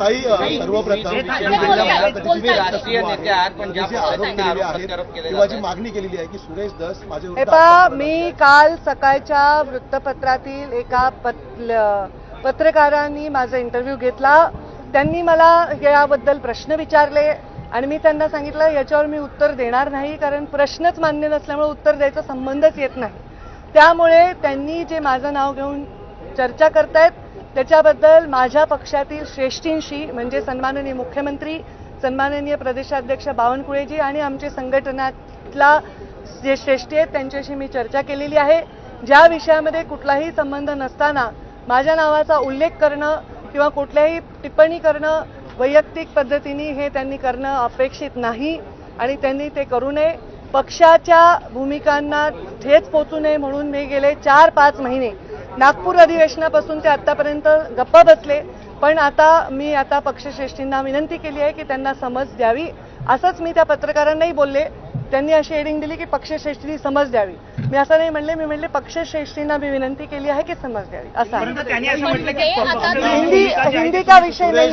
ताई सर्वप्रथम तुम्ही नेते आहात, पण ज्या आरोप केलेले आहेत किंवा जी. मागणी केलेली आहे की सुरेश दस मी. काल सकाळच्या वृत्तपत्रातील एका पत्र पत्रकारांनी माझा इंटरव्ह्यू घेतला. त्यांनी मला याबद्दल प्रश्न विचारले आणि मी त्यांना सांगितलं याच्यावर मी उत्तर देणार नाही कारण प्रश्नच मान्य नसल्यामुळे उत्तर द्यायचा संबंधच येत नाही. त्यामुळे त्यांनी जे माझं नाव घेऊन चर्चा करतायत. त्याच्याबद्दल माझ्या पक्षातील श्रेष्ठींशी म्हणजे सन्माननीय मुख्यमंत्री सन्माननीय प्रदेशाध्यक्ष बावनकुळेजी आणि आमचे संघटनातला जे श्रेष्ठी आहेत त्यांच्याशी मी चर्चा केलेली आहे. ज्या विषयामध्ये कुठलाही संबंध नसताना माझ्या नावाचा उल्लेख करणं किंवा कुठल्याही टिप्पणी करणं वैयक्तिक पद्धतीने हे त्यांनी करणं अपेक्षित नाही आणि त्यांनी ते करू नये. पक्षाच्या भूमिकांना ठेच पोचू नये म्हणून मी गेले चार पाच महिने नागपूर अधिवेशनापासून ते आतापर्यंत गप्प बसले. पण आता मी आता पक्षश्रेष्ठींना विनंती केली आहे की त्यांना समज द्यावी. असंच मी त्या पत्रकारांनाही बोलले. त्यांनी अशी हेडिंग दिली की पक्षश्रेष्ठींनी समज द्यावी. मी असं नाही म्हणले मी म्हणले पक्षश्रेष्ठींना मी विनंती केली आहे की समज द्यावी. असं आहे. परंतु त्यांनी असं म्हटलं ते की आता हिंदी हिंदी का विषय नाही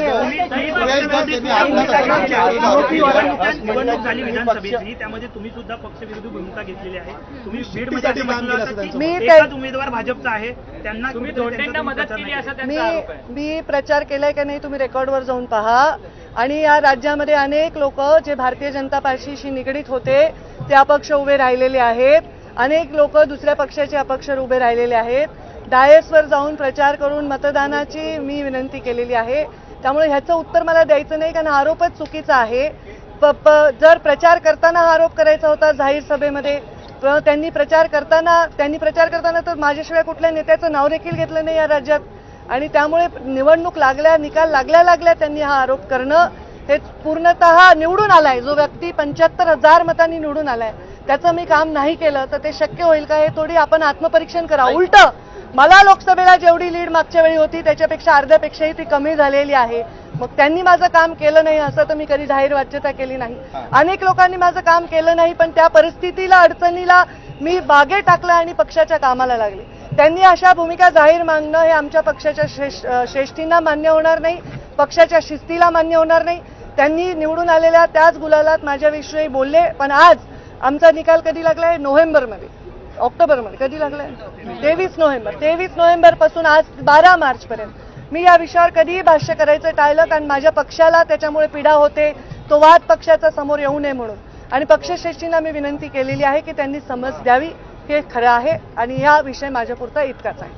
मी एकाच त्या- उमेदवार भाजपचा आहे. त्यांना तुम्ही कुठेतरी धोंडेंना त्यांचा मदत प्रचार केली नाही. असा मी त्यांचा आरोप आहे. मी प्रचार केलाय का नाही तुम्ही रेकॉर्डवर जाऊन पहा. आणि या राज्यामध्ये अनेक लोक जे भारतीय जनता पार्टीशी निगडीत होते ते अपक्ष उभे राहिलेले आहेत. अनेक लोक दुसऱ्या पक्षाचे अपक्ष उभे राहिलेले आहेत. डायसवर जाऊन प्रचार करून मतदानाची मी विनंती केलेली आहे. त्यामुळे ह्याचं उत्तर मला द्यायचं नाही कारण आरोपच चुकीचा आहे. प- प- जर प्रचार करताना हा आरोप करायचा होता जाहीर सभेमध्ये तर त्यांनी प्रचार करताना त्यांनी प्रचार करताना तर माझ्याशिवाय कुठल्या नेत्याचं नाव देखील घेतलं नाही या राज्यात. आणि त्यामुळे निवडणूक लागल्या निकाल लागल्या लागल्या त्यांनी हा आरोप करणं हे पूर्णतः निवडून आलाय. जो व्यक्ती पंच्याहत्तर हजार मतांनी निवडून आलाय त्याचं मी काम नाही केलं तर ते शक्य होईल का हे थोडी आपण आत्मपरीक्षण करा. उलट मला लोकसभेला जेवढी लीड मागच्या वेळी होती त्याच्यापेक्षा अर्ध्यापेक्षाही ती कमी झालेली आहे. मग त्यांनी माझं काम केलं नाही असं तर मी कधी जाहीर वाच्यता केली नाही. अनेक लोकांनी माझं काम केलं नाही पण त्या परिस्थितीला अडचणीला मी बागे टाकलं आणि पक्षाच्या कामाला लागले. त्यांनी अशा भूमिका जाहीर मागणं हे आमच्या पक्षाच्या श्रेष्ठ श्रेष्ठींना मान्य होणार नाही पक्षाच्या शिस्तीला मान्य होणार नाही. त्यांनी निवडून आलेल्या त्याच गुलालात माझ्याविषयी बोलले पण आज आमचा निकाल कधी लागलाय? नोव्हेंबरमध्ये. ऑक्टोबरमध्ये. कधी लागलाय? तेवीस नोव्हेंबर. तेवीस नोव्हेंबरपासून आज बारा मार्चपर्यंत. मी या विषयावर कधीही भाष्य करायचं टाळलं कारण माझ्या पक्षाला त्याच्यामुळे पीडा होते. तो वाद पक्षाचा समोर येऊ नये म्हणून. आणि पक्षश्रेष्ठींना मी विनंती केलेली आहे की त्यांनी समज द्यावी. हे खरं आहे आणि या विषय माझ्यापुरता इतकाच आहे.